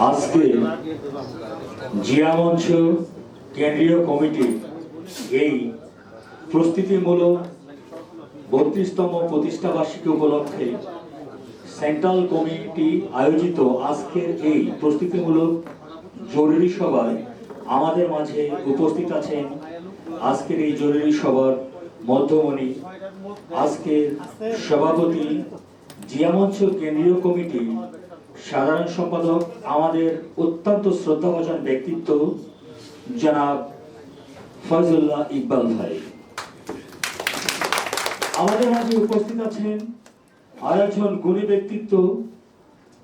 আজকে জিয়া মঞ্চ কেন্দ্রীয় কমিটির এই প্রস্তুতিমূলক বত্রিশতম প্রতিষ্ঠা বার্ষিকী উপলক্ষে সেন্ট্রাল কমিটি আয়োজিত আজকের এই প্রস্তুতিমূলক জরুরি সভায় আমাদের মাঝে উপস্থিত আছেন আজকের এই জরুরি সভার মধ্যমণি, আজকের সভাপতি, জিয়া মঞ্চ কেন্দ্রীয় কমিটি সাধারণ সম্পাদক, আমাদের অত্যন্ত শ্রদ্ধাভাজন ব্যক্তিত্ব, জনাব ফয়জুল্লাহ ইকবাল ভাই। আমাদের মাঝে উপস্থিত আছেন আর একজন গুণী ব্যক্তিত্ব,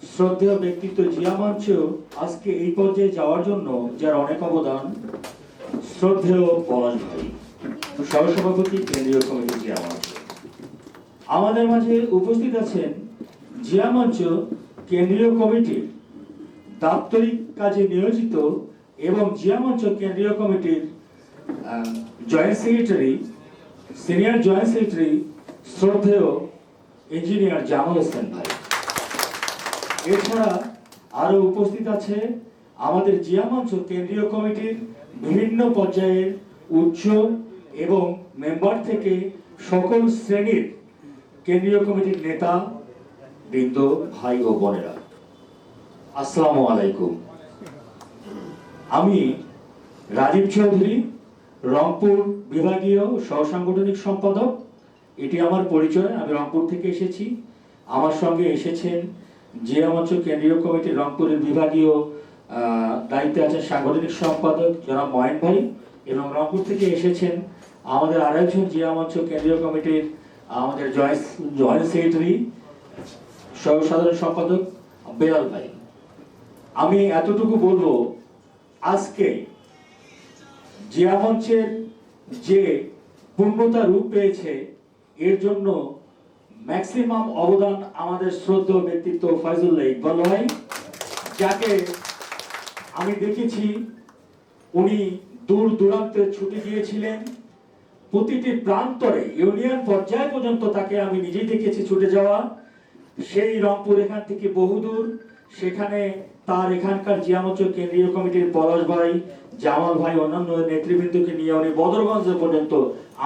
শ্রদ্ধেয় ব্যক্তিত্ব জিয়া মঞ্চ আজকে এই পর্যায়ে যাওয়ার জন্য যার অনেক অবদান, শ্রদ্ধেয় পলাশ ভাই, সহসভাপতি কেন্দ্রীয় কমিটি জিয়া মঞ্চ। আমাদের মাঝে উপস্থিত আছেন জিয়া মঞ্চ কেন্দ্রীয় কমিটির দাপ্তরিক কাজে নিয়োজিত এবং জিয়া মঞ্চ কেন্দ্রীয় কমিটির joint secretary, senior joint secretary, শ্রদ্ধেয় ইঞ্জিনিয়ার জামাল হোসেন ভাই। এছাড়া আরও উপস্থিত আছে আমাদের জিয়া মঞ্চ কেন্দ্রীয় কমিটির বিভিন্ন পর্যায়ের উচ্চ এবং মেম্বার থেকে সকল শ্রেণির কেন্দ্রীয় কমিটির নেতা বৃন্দ ভাই ও বোনেরা, আসসালামু আলাইকুম। আমি রাজীব চৌধুরী, রংপুর বিভাগীয় সহসাংগঠনিক সম্পাদক। এটি আমার পরিচয়, আমি রংপুর থেকে এসেছি। আমার সঙ্গে এসেছেন জিয়া মঞ্চ কেন্দ্রীয় কমিটির রংপুরের বিভাগীয় দায়িত্বে আছেন সাংগঠনিক সম্পাদক জনাব ময়ন ভাই এবং রংপুর থেকে এসেছেন আমাদের আরেকজন জিয়া মঞ্চ কেন্দ্রীয় কমিটির আমাদের জয়েন্ট জয়েন্ট সেক্রেটারি সহ সাধারণ সম্পাদক বেলাল ভাই, আমি এতটুকু বলব, আজকে জিয়া মঞ্চের যে পূর্ণতা রূপ পেয়েছে, এর জন্য ম্যাক্সিমাম অবদান আমাদের শ্রদ্ধেয় ব্যক্তিত্ব ফয়জুল্লাহ ইকবাল ভাই, যাকে আমি দেখেছি উনি দূর দূরান্তে ছুটে গিয়েছিলেন, প্রতিটি প্রান্তরে, ইউনিয়ন পর্যায় পর্যন্ত তাকে আমি নিজেই দেখেছি ছুটে যাওয়া। সেই রংপুর এখান থেকে বহুদূর। সেখানে তার এখানকার জিয়ামচ কেন্দ্রীয় কমিটির পলাশ ভাই, জামাল ভাই, অন্যান্য নেতৃবৃন্দকে নিয়ে উনি বদরগঞ্জ পর্যন্ত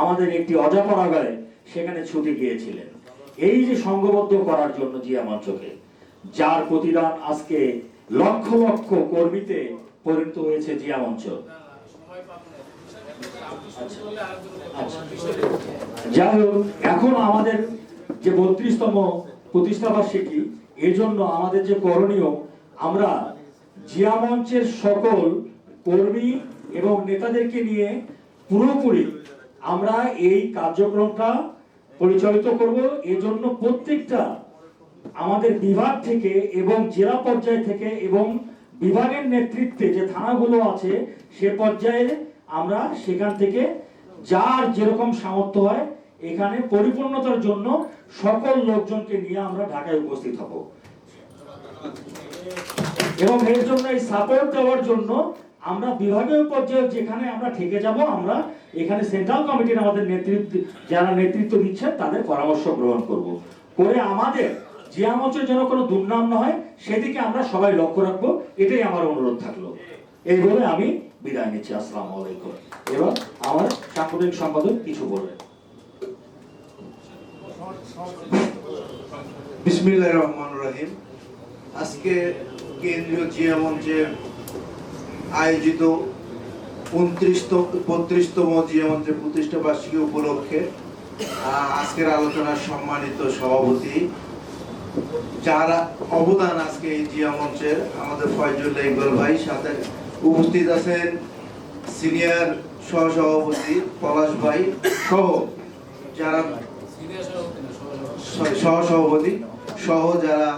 আমাদের একটি অজাপরাগায় সেখানে ছুটে গিয়েছিলেন। এই যে সংঘবদ্ধ করার জন্য জিয়া মঞ্চকে যার প্রতিদান আজকে লক্ষ লক্ষ কর্মীতে পরিণত হয়েছে জিয়া মঞ্চ আচ্ছা। যাই হোক, এখন আমাদের যে বত্রিশতম প্রতিষ্ঠা বার্ষিকী এই জন্য আমাদের যে করণীয়, আমরা জিয়া মঞ্চের সকল কর্মী এবং নেতাদেরকে নিয়ে পুরোপুরি আমরা এই কার্যক্রমটা পরিচালিত করব। এজন্য প্রত্যেকটা আমাদের বিভাগ থেকে এবং জেলা পর্যায় থেকে এবং বিভাগের নেতৃত্বে যে থানাগুলো আছে, সে পর্যায়ে আমরা সেখান থেকে যার যেরকম সামর্থ্য হয় এখানে পরিপূর্ণতার জন্য সকল লোকজনকে নিয়ে আমরা ঢাকায় উপস্থিত হব। এবং এর জন্য এই সাপোর্ট দেওয়ার জন্য আমরা বিভাগীয় পর্যায়ে যেখানে আমরা ঠেকে যাব, আমরা এখানে সেন্ট্রাল কমিটির আমাদের নেতৃত্ব, যারা নেতৃত্ব দিচ্ছেন, তাদের পরামর্শ গ্রহণ করব। করে আমাদের জিয়া মঞ্চের যেন কোনো দুর্নাম না হয়, সেদিকে আমরা সবাই লক্ষ্য রাখব। এটাই আমার অনুরোধ থাকল। এই বলে আমি বিদায় নিচ্ছি। আসসালামু আলাইকুম। এবার আমার সাংগঠনিক সম্পাদক কিছু বলবেন। বিসমিল্লাহ রহমান রহিম আজকে কেন্দ্রীয় আয়োজিত বত্রিশতম প্রতিষ্ঠা বার্ষিকী উপলক্ষে আজকের আলোচনার সম্মানিত সভাপতি, যার অবদান আজকে এই জিয়া মঞ্চের আমাদের ফয়জুল্লাহ ইকবাল ভাই, সাথে উপস্থিত আছেন সিনিয়র সহসভাপতি পলাশ ভাই সহ, যারা সহসভাপতি সহ যারা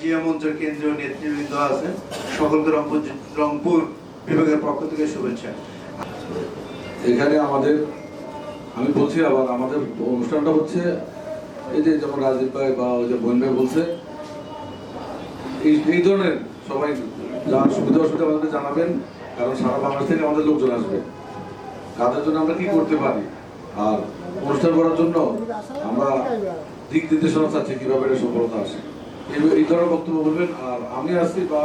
জিয়া মঞ্চের কেন্দ্রীয় নেতৃবৃন্দ আছেন, সকলকে রংপুর রংপুর বিভাগের পক্ষ থেকে শুভেচ্ছা। এখানে আমাদের, আমি বলছি আবার, আমাদের অনুষ্ঠানটা হচ্ছে এই যে যেমন রাজদীপ ভাই বা ওই যে বোন ভাই বলছে, এই এই ধরনের সবাই যার সুবিধা অসুবিধা আমাদের জানাবেন, কারণ সারা বাংলাদেশ থেকে আমাদের লোকজন আসবে। তাদের জন্য আমরা কি করতে পারি? আর অনুষ্ঠান করার জন্য আমরা দিক নির্দেশনা চাচ্ছি কীভাবে এটা সফলতা আসে। এই ধরনের বক্তব্য বলবেন। আর আমি আছি বা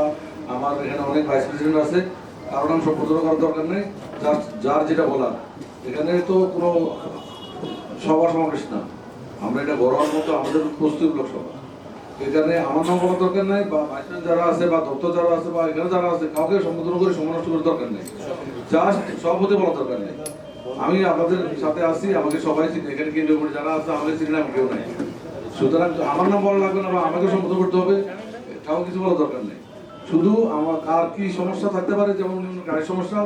আমার এখানে অনেক ভাইস প্রেসিডেন্ট আছে, কারও নাম সম্বোধন করার দরকার নেই। যার যার যেটা বলার। এখানে তো কোনো সভা সমাবেশ না। আমরা এটা গড়ার মতো আমাদের প্রস্তুতিমূলক সভা। এখানে আমার নাম বলার দরকার নাই বা ভাইস প্রেসিডেন্ট যারা আছে বা দপ্তর যারা আছে বা এখানে যারা আছে, কাউকে সম্বোধন করে সমালোচ করার দরকার নেই। জাস্ট সভাপতি বলার দরকার নেই। আমি আপনাদের সাথে আসি আমাকে সবাই চিনি, এখানে কেন্দ্রীয় কমিটি যারা আছে, আমাকে চিনি না কেউ নাই। সুতরাং আমার নাম বলা লাগবে না বা আমাকে সম্বোধন করতে হবে কাউ কিছু বলার দরকার নেই। শুধু আমার কার কি সমস্যা থাকতে পারে, যেমন গাড়ির সমস্যা,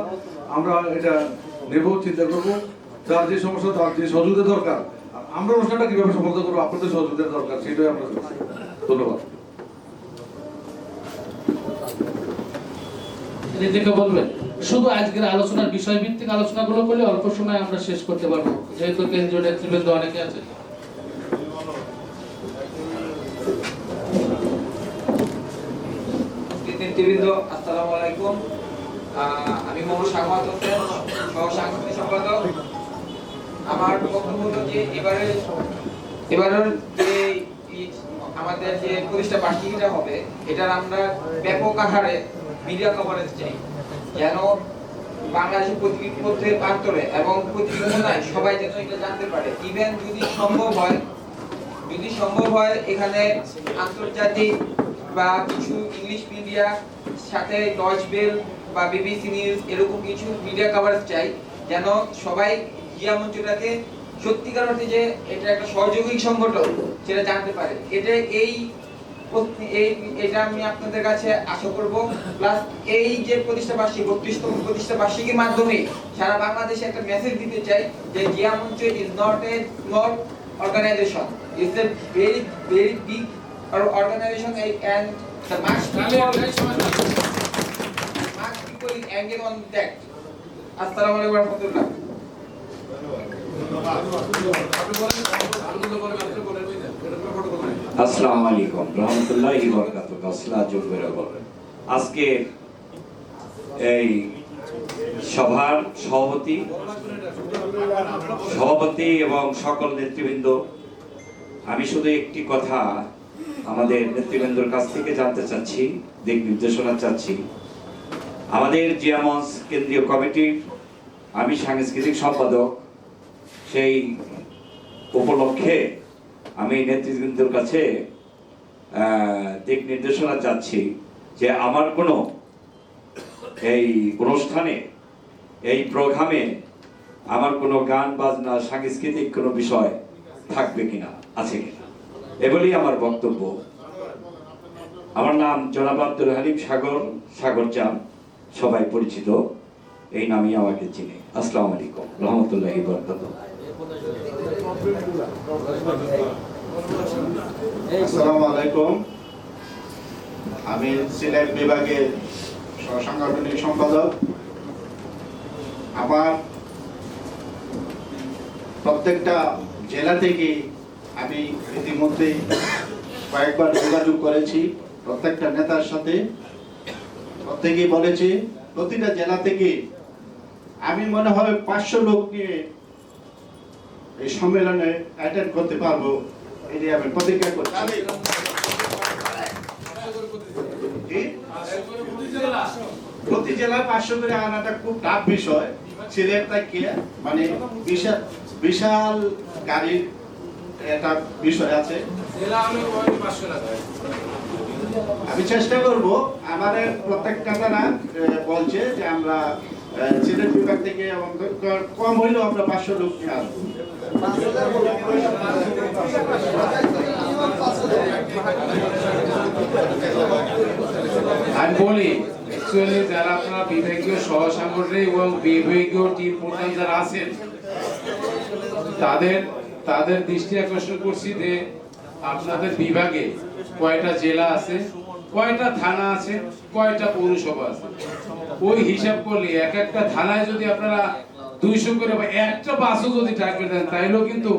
আমরা এটা নেব, চিন্তা করব। যার যে সমস্যা, তার যে সহযোগিতা দরকার, আমরা অনুষ্ঠানটা কীভাবে সফলতা করব, আপনাদের সহযোগিতা দরকার, সেটাই আমরা। ধন্যবাদ। বলবেন। শুধু আজকের আলোচনার বিষয় ভিত্তিক আলোচনাগুলো করলে অল্প সময় আমরা শেষ করতে পারব। যেহেতু কেন্দ্রীয় নেতৃবৃন্দ অনেকে আছে। আমি আমার এবারে এবারের যে আমাদের যে প্রতিষ্ঠা বার্ষিকীটা হবে, এটার আমরা ব্যাপক আকারে মিডিয়া কভারেজ চাই। যেন বাংলাদেশের প্রতিটি পত্রের প্রান্তরে এবং প্রতিটি কোনায় সবাই যেন এটা জানতে পারে। ইভেন যদি সম্ভব হয়, যদি সম্ভব হয়, এখানে আন্তর্জাতিক বা কিছু ইংলিশ মিডিয়া সাথে ডচ বেল বা বিবিসি নিউজ এরকম কিছু মিডিয়া কভারেজ চাই, যেন সবাই জিয়া মঞ্চটাকে সত্যিকার অর্থে যে এটা একটা সহযোগী সংগঠন, সেটা জানতে পারে। এটা এই এই এটা আমি আপনাদের কাছে আশা করব প্লাস এই যে প্রতিষ্ঠা বার্ষিকী বত্রিশতম প্রতিষ্ঠা বার্ষিকীর মাধ্যমে সারা বাংলাদেশে একটা মেসেজ দিতে চাই যে জিয়া মঞ্চ is not a small much people is engaged on that. Assalamu alaikum warahmatullah. আসসালামু আলাইকুম। রহমতুল্লাহি আলাইকুম আজকে এই সভার সভাপতি সভাপতি এবং সকল নেতৃবৃন্দ, আমি শুধু একটি কথা আমাদের নেতৃবৃন্দর কাছ থেকে জানতে চাচ্ছি, দিক নির্দেশনা চাচ্ছি। আমাদের জিয়ামঞ্চ কেন্দ্রীয় কমিটির আমি সাংস্কৃতিক সম্পাদক, সেই উপলক্ষে আমি নেতৃবৃন্দের কাছে দিক নির্দেশনা চাচ্ছি যে আমার কোনো এই অনুষ্ঠানে, এই প্রোগ্রামে আমার কোনো গান, বাজনা, সাংস্কৃতিক কোনো বিষয় থাকবে কিনা, আছে কিনা, এগুলি আমার বক্তব্য। আমার নাম জনাব আব্দুল হালিম সাগর সাগর চান সবাই পরিচিত, এই নামই আমাকে চিনে। আসসালামু আলাইকুম, রহমতুল্লাহি আসসালামু আমি সিলেট বিভাগের সাংগঠনিক সম্পাদক। আমার প্রত্যেকটা জেলা থেকে আমি ইতিমধ্যে কয়েকবার যোগাযোগ করেছি প্রত্যেকটা নেতার সাথে। প্রত্যেকেই বলেছে, প্রতিটা জেলা থেকে আমি মনে হয় পাঁচশো লোক নিয়ে এই সম্মেলনে অ্যাটেন্ড করতে পারব এটি আমি প্রতিজ্ঞা করছি। প্রতি জেলায় পাঁচশো করে আনাটা খুব টাফ বিষয়। সিলেট থেকে মানে বিশাল বিশাল গাড়ির একটা বিষয় আছে। আমি চেষ্টা করব। আমাদের প্রত্যেকটা তারা বলছে যে আমরা সিলেট বিভাগ থেকে কম হইলেও আমরা পাঁচশো লোক নিয়ে আসব। আমি বলি অ্যাকচুয়ালি যারা বিভাগীয় এবং বিভাগীয় টিম প্রধান যারা আছেন, তাদের তাদের দৃষ্টি আকর্ষণ করছি যে আপনাদের বিভাগে কয়টা জেলা আছে, কয়টা থানা আছে, কয়টা পৌরসভা আছে। ওই হিসাব করলে এক একটা থানায় যদি আপনারা দুইশো করে বা একটা বাসও যদি টার্গেট দেন, তাইলেও কিন্তু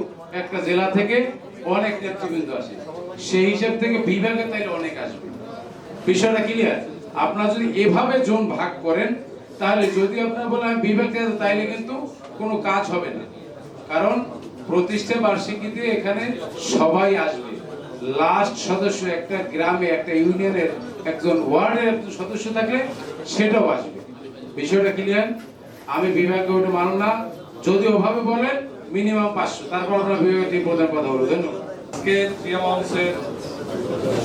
একটা জেলা থেকে অনেক নেতৃবৃন্দ আসে। সেই হিসাব থেকে বিভাগে তাইলে অনেক আসবে। বিষয়টা ক্লিয়ার আপনারা যদি এভাবে জোন ভাগ করেন, তাহলে যদি আপনারা বলেন আমি বিভাগ তাইলে কিন্তু কোনো কাজ হবে না। কারণ প্রতিষ্ঠা বার্ষিকীতে এখানে সবাই আসবে। লাস্ট সদস্য একটা গ্রামে, একটা ইউনিয়নের একজন ওয়ার্ডের একজন সদস্য থাকলে সেটাও আসবে। বিষয়টা ক্লিয়ার আমি বিভাগে ওটা মানব না, যদি ওভাবে বলেন মিনিমাম পাঁচশো। তারপর আমরা টিম প্রধান কথা বলব ধন্যবাদ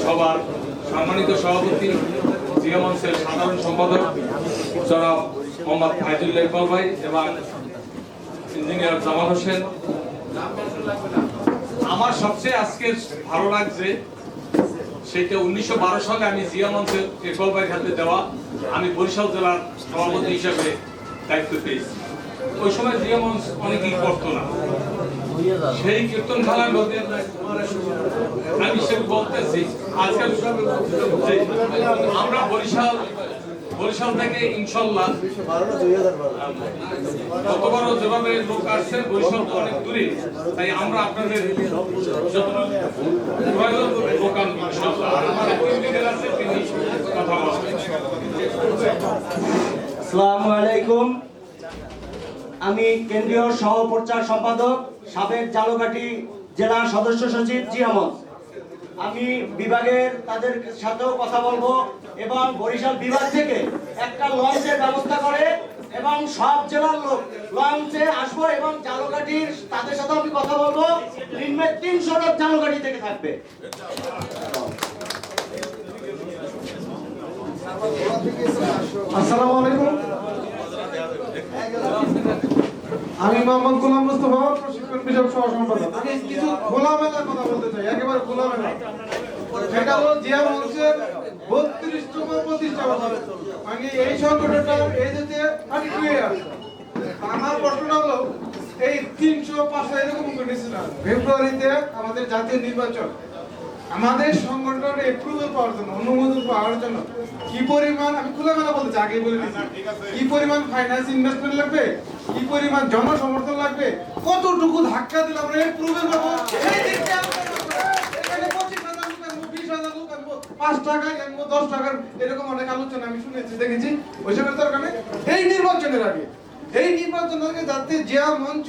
সবার সম্মানিত সভাপতি, জিয়া সাধারণ সম্পাদক, জনাব মোহাম্মদ ফাইজুল্লাহ ইকবাল ভাই এবং ইঞ্জিনিয়ার জামাল হোসেন। আমার সবচেয়ে আজকে ভালো লাগছে, সেটা উনিশশো বারো সালে আমি জিয়া মঞ্চের ইকবাল ভাইয়ের হাতে দেওয়া, আমি বরিশাল জেলার সভাপতি হিসেবে দায়িত্ব পেয়েছি। ওই সময় মঞ্চ অনেকেই করতো না। সেই কীর্তন খেলার মধ্যে আমি সে বলতেছি আজকে যে আমরা বরিশাল বরিশাল থেকে ইনশাল্লাহ, গতবারও যেভাবে লোক আসছে, বরিশাল তো অনেক দূরে। তাই আমরা আপনাদের আনব ইনশাল্লাহ। তিনি কথা বলবেন আলাইকুম। আমি কেন্দ্রীয় সহ প্রচার সম্পাদক, সাবেক জালকাঠি জেলা সদস্য সচিব জিয়ামত আমি বিভাগের তাদের সাথেও কথা বলব এবং বরিশাল বিভাগ থেকে একটা লঞ্চের ব্যবস্থা করে এবং সব জেলার লোক লঞ্চে আসব এবং জালকাঠির তাদের সাথে আমি কথা বলব। তিনশো লোক জালকাঠি থেকে থাকবে। আমি মোহাম্মদ গোলাম মুস্তফা, প্রশিক্ষণ বিষয়ক সহ সম্পাদক। আমি কিছু খোলামেলা কথা বলতে চাই, একেবারে খোলামেলা। সেটা হলো, জিয়া মঞ্চের বত্রিশতম প্রতিষ্ঠা বছর। আমি এই সংগঠনটা এই যেতে আমি টুয়ে আমার প্রশ্নটা হলো, এই তিনশো পাঁচশো এরকম করেছিলাম ফেব্রুয়ারিতে আমাদের জাতীয় নির্বাচন। আমাদের সংগঠনের এপ্রুভাল পাওয়ার জন্য পাওয়ার জন্য। কি পরিমাণ আমি খোলামেলা বলতে আগে বলে দিচ্ছি কি পরিমাণ ফাইন্যান্স ইনভেস্টমেন্ট লাগবে? কি পরিমাণ জনসমর্থন লাগবে? কতটুকু ধাক্কা দিলে আমরা এপ্রুভাল পাবো সেই দিকটা আলোচনা করব। এখানে 25,000 লোক আনব, 20,000 লোক আনব, পাঁচ টাকা আনব, দশ টাকার এরকম অনেক আলোচনা আমি শুনেছি দেখেছি? ওইসবের দরকার নেই। এই নির্বাচনের আগে এই নির্বাচনের আগে যাতে জিয়া মঞ্চ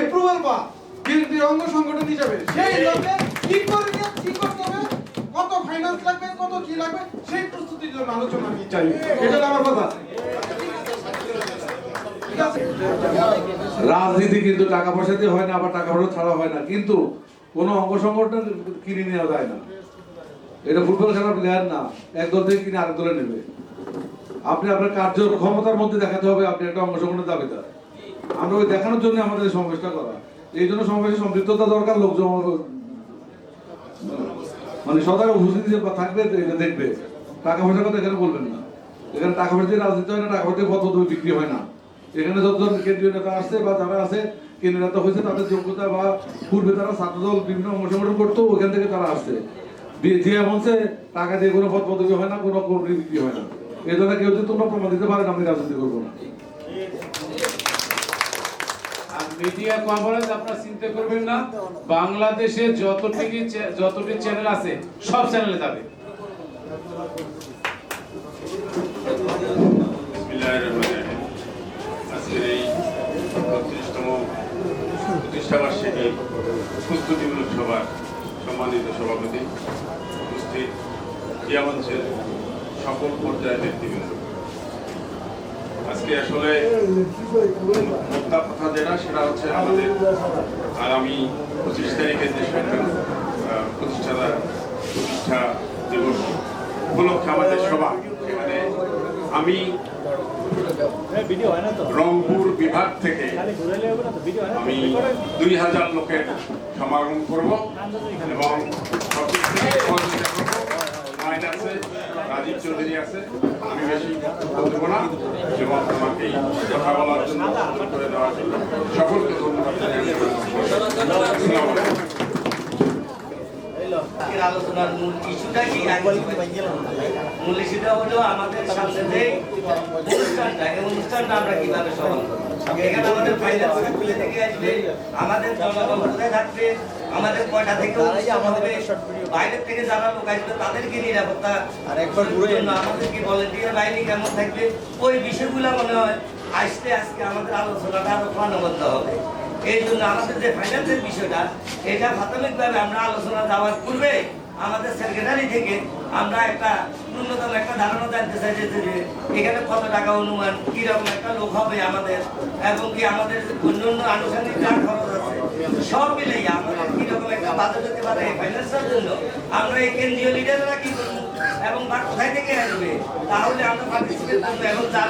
এপ্রুভাল পা বিএনপির অঙ্গ সংগঠন হিসাবে সেই লোকে কি করে কি করতে হবে? কত ফাইন্যান্স লাগবে কত কি লাগবে সেই প্রস্তুতির জন্য আলোচনা আমি চাই। এটা আমার কথা। রাজনীতি কিন্তু টাকা পয়সা দিয়ে হয় না আবার টাকা পয়সা ছাড়া হয় না। কিন্তু কোনো অঙ্গ সংগঠন কিনে নেওয়া যায় না। এটা ফুটবল খেলার প্লেয়ার না। এক দল থেকে কিনে আরেক দলে নেবে। আপনি আপনার কার্য ক্ষমতার মধ্যে দেখাতে হবে আপনি একটা অঙ্গ সংগঠনের দাবিদার। আমরা ওই দেখানোর জন্য আমাদের সমাবেশটা করা। এই জন্য সমাবেশে সম্পৃক্ততা দরকার লোক জমা মানে সদায় উপস্থিতি যে থাকবে এটা দেখবে। টাকা পয়সার কথা এখানে বলবেন না। এখানে টাকা পয়সা দিয়ে রাজনীতি হয় না, টাকা পয়সা পদ্ধতি বিক্রি হয় না। এখানে যতজন কেন্দ্রীয় নেতা আসছে বা যারা আছে, কেন্দ্রীয় নেতা হয়েছে, তাদের যোগ্যতা বা পূর্বে তারা ছাত্রদল বিভিন্ন সংগঠন করতো, ওখান থেকে তারা আসছে। দিয়ে যে মঞ্চে টাকা দিয়ে কোনো পদ পদবি হয় না, কোনো কর্মী বিক্রি হয় না। এই জন্য কেউ যদি তোমরা প্রমাণ দিতে পারেন, আমি রাজনীতি করব না আর মিডিয়া কভারেজ আপনারা চিন্তা করবেন না। বাংলাদেশে যতটুকু চ্যা- যতটি চ্যানেল আছে, সব চ্যানেলে যাবে। সম্মানিত সভাপতি সকল আজকে আসলে সেটা হচ্ছে আমাদের আগামী পঁচিশ তারিখের যে সংখ্যা প্রতিষ্ঠা প্রতিষ্ঠা দিবস উপলক্ষে আমাদের সভা সেখানে আমি রংপুর বিভাগ থেকে আমি দুই হাজার লোকের সমাগম করব এবং সবকিছু রাজীব চৌধুরী আছে, আমি বেশি বক্তব্য না এবং আমাকে কথা বলার জন্য করে দেওয়ার জন্য সকলকে ধন্যবাদ জানাই। আজকের আলোচনার মূল ইস্যুটা কি? মূল ইস্যুটা হলো আমাদের সামনে যে অনুষ্ঠানটা এই অনুষ্ঠানটা আমরা কীভাবে এখানে আমাদের ফাইন্যান্স স্কুলে থেকে আসবে। আমাদের জনগণ কোথায় থাকবে? আমাদের কয়টা থেকে অনুষ্ঠান বাইরের থেকে যারা লোক আসবে তাদেরকে নিরাপত্তা আর একবার জন্য আমাদেরকে ভলেন্টিয়ার বাহিনী কেমন থাকবে? ওই বিষয়গুলো মনে হয় আসতে আজকে আমাদের আলোচনাটা আরও প্রাণবন্ত হবে। এই জন্য আমাদের যে ফাইন্যান্সের বিষয়টা, এটা প্রাথমিকভাবে আমরা আলোচনা যাওয়ার পূর্বে আমাদের সেক্রেটারি থেকে আমরা একটা ন্যূনতম একটা ধারণা জানতে চাই যে এখানে কত টাকা অনুমান, কীরকম একটা লোক হবে আমাদের, এবং কি আমাদের অন্য অন্য আনুষঙ্গিক যা খরচ আছে, সব মিলেই আমাদের কীরকম একটা বাজেট হতে পারে ফাইন্যান্সের জন্য, আমরা এই কেন্দ্রীয় লিডাররা কি করব, এবং বা কোথায় থেকে আসবে, তাহলে আমরা পার্টিসিপেট করব, এবং যার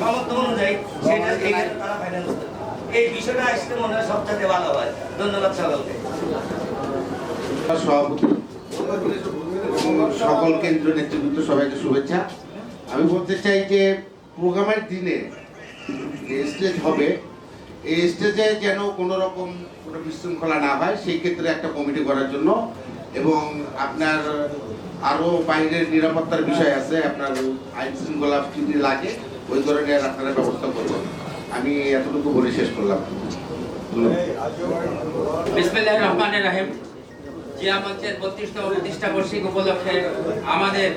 সমর্থ অনুযায়ী সেটা এইখানে তারা ফাইন্যান্স করবে। এই বিষয়টা আসলে মনে হয় সবচেয়ে ভালো হয়। ধন্যবাদ সকলকে। সকল কেন্দ্রীয় নেতৃবৃন্দ সবাইকে শুভেচ্ছা। আমি বলতে চাই যে প্রোগ্রামের দিনে যে স্টেজ হবে, এই স্টেজে যেন কোনো রকম কোনো বিশৃঙ্খলা না হয়, সেই ক্ষেত্রে একটা কমিটি করার জন্য এবং আপনার আরও বাইরের নিরাপত্তার বিষয় আছে, আপনার আইন শৃঙ্খলা যদি লাগে, ওই ধরনের আপনারা ব্যবস্থা করবেন আমি এতটুকু বলে শেষ করলাম। যে আমাদের রহমানির রহিম। জিয়া মঞ্চের বত্রিশতম প্রতিষ্ঠা বার্ষিক উপলক্ষে আমাদের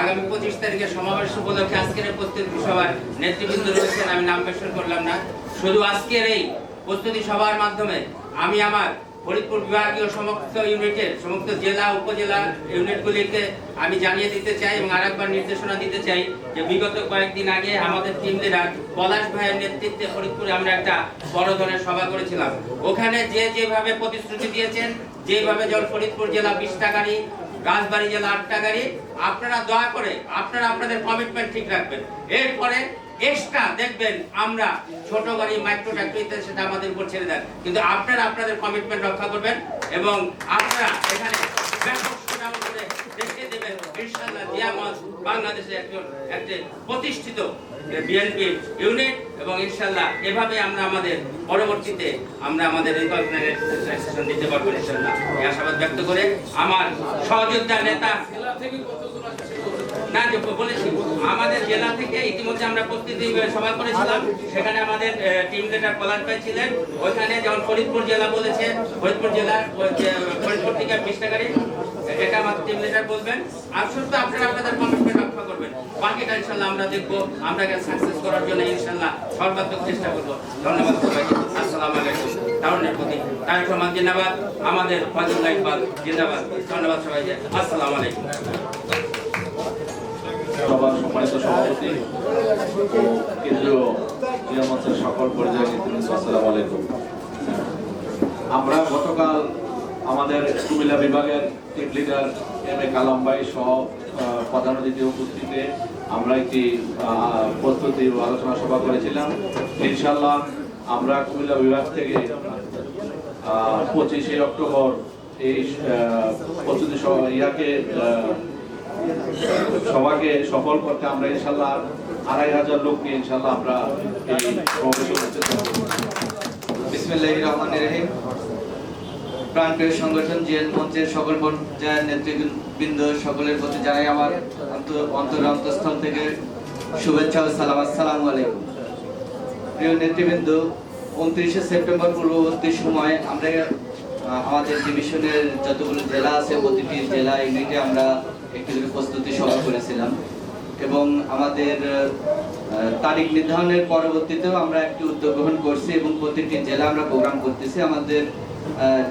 আগামী পঁচিশ তারিখে সমাবেশ উপলক্ষে আজকের এই প্রস্তুতি সভায় নেতৃবৃন্দ রয়েছেন। আমি নাম পেশন করলাম না। শুধু আজকের এই প্রস্তুতি সভার মাধ্যমে আমি আমার ফরিদপুর বিভাগীয় সমস্ত ইউনিটের, সমস্ত জেলা, উপজেলা ইউনিটগুলিকে আমি জানিয়ে দিতে চাই এবং আরেকবার নির্দেশনা দিতে চাই যে বিগত কয়েকদিন আগে আমাদের টিম পলাশ ভাইয়ের নেতৃত্বে ফরিদপুরে আমরা একটা বড় ধরনের সভা করেছিলাম। ওখানে যে যেভাবে প্রতিশ্রুতি দিয়েছেন, যেভাবে জল ফরিদপুর জেলা বিশটা গাড়ি, রাজবাড়ী জেলা আটটা গাড়ি, আপনারা দয়া করে, আপনারা, আপনাদের কমিটমেন্ট ঠিক রাখবেন। এরপরে এক্সট্রা দেখবেন আমরা ছোট গাড়ি, মাইক্রো ট্রাক্টরিতে সেটা আমাদের উপর ছেড়ে দেন। কিন্তু আপনারা আপনাদের কমিটমেন্ট রক্ষা করবেন এবং আপনারা এখানে বাংলাদেশের একজন প্রতিষ্ঠিত বিএনপি ইউনিট এবং এভাবে আমরা আমাদের পরবর্তীতে আমরা আমাদের পারব আশাবাদ ব্যক্ত করে আমার সহযোদ্ধা নেতা চেষ্টা করব। ধন্যবাদ প্রতি জিন্দাবাদ। আমাদের ধন্যবাদ সবাইকে। আসসালামু আলাইকুম। সবার সম্মানিত সভাপতি ও কেন্দ্রীয় ক্রীড়া মঞ্চের সকল পর্যায়ের নেতৃবৃন্দ, আসসালামু আলাইকুম। আমরা গতকাল আমাদের কুমিল্লা বিভাগের team leader M A Kalam ভাই সহ প্রধান অতিথি উপস্থিতিতে আমরা একটি প্রস্তুতি আলোচনা সভা করেছিলাম। ইনশাল্লাহ আমরা কুমিল্লা বিভাগ থেকে পঁচিশে অক্টোবর এই প্রস্তুতি ইয়াকে সবাইকে সফল করতে আমরা ইনশাল্লাহ আড়াই হাজার লোক নিয়ে ইনশাল্লাহ আমরা এই। বিসমিল্লাহির রহমানির রহিম। সংগঠন, জিএন মঞ্চের সকল পর্যায়ের নেতৃবৃন্দ সকলের প্রতি জানাই আমার অন্তর থেকে শুভেচ্ছা ও সালাম। আলাইকুম। প্রিয় নেতৃবৃন্দ, উনত্রিশে সেপ্টেম্বর পূর্ববর্তী সময় আমরা আমাদের ডিভিশনের যতগুলো জেলা আছে, প্রতিটি জেলা ইউনিটে আমরা একটি প্রস্তুতি সভা করেছিলাম। এবং আমাদের তারিখ নির্ধারণের পরবর্তীতেও আমরা একটি উদ্যোগ গ্রহণ করছি এবং প্রতিটি জেলা আমরা প্রোগ্রাম করতেছি। আমাদের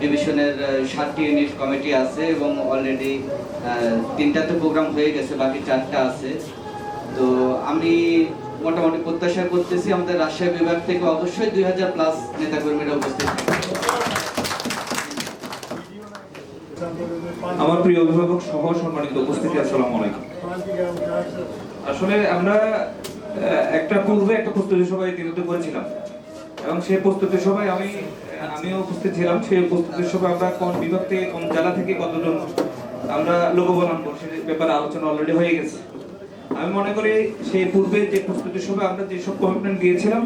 ডিভিশনের সাতটি ইউনিট কমিটি আছে এবং অলরেডি তিনটাতে প্রোগ্রাম হয়ে গেছে, বাকি চারটা আছে। তো আমি মোটামুটি প্রত্যাশা করতেছি আমাদের রাজশাহী বিভাগ থেকে অবশ্যই দুই হাজার প্লাস নেতাকর্মীরা উপস্থিত থাকবে। আমার প্রিয় অভিভাবক সহ সম্মানিত উপস্থিতি, আসসালামু আলাইকুম। আসলে আমরা একটা পূর্বে একটা প্রস্তুতি সভায় ইতিমধ্যে করেছিলাম। এবং সেই প্রস্তুতি সভায় আমি, আমিও উপস্থিত ছিলাম। সেই প্রস্তুতি সভায় আমরা কোন বিভাগ থেকে, কোন জেলা থেকে কতজন আমরা লোকবল আনব সে ব্যাপারে আলোচনা অলরেডি হয়ে গেছে। আমি মনে করি সেই পূর্বে যে প্রস্তুতি সভায় আমরা যেসব কমিটমেন্ট দিয়েছিলাম,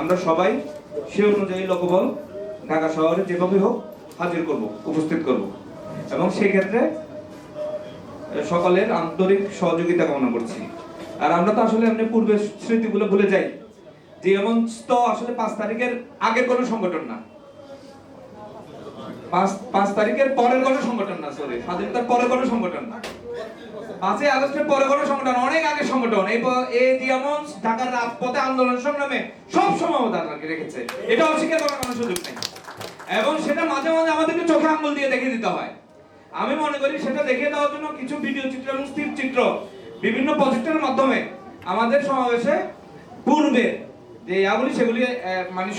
আমরা সবাই সে অনুযায়ী লোকবল ঢাকা শহরে যেভাবে হোক হাজির করব, উপস্থিত করব। এবং সেই ক্ষেত্রে সকলের আন্তরিক সহযোগিতা কামনা করছি। আর আমরা তো আসলে এমনি পূর্বের স্মৃতিগুলো ভুলে যাই যে এমন তো আসলে পাঁচ তারিখের আগের কোনো সংগঠন না। পাঁচ তারিখের পরের কোনো সংগঠন না সরি স্বাধীনতার কোনো সংগঠন না। পাঁচই আগস্টের পরে কোনো সংগঠন, অনেক আগে সংগঠন, এই ঢাকার রাজপথে আন্দোলন সংগ্রামে সব সময় অবদান রেখেছে। এটা অস্বীকার করার কোনো সুযোগ নেই। এবং সেটা মাঝে মাঝে আমাদেরকে চোখে আঙ্গুল দিয়ে দেখিয়ে দিতে হয়। আমি মনে করি সেটা দেখিয়ে দেওয়ার জন্য কিছু ভিডিও চিত্র এবং স্থির চিত্র বিভিন্ন প্রজেক্টের মাধ্যমে আমাদের সমাবেশে পূর্বে যে ইয়াগুলি সেগুলি মানে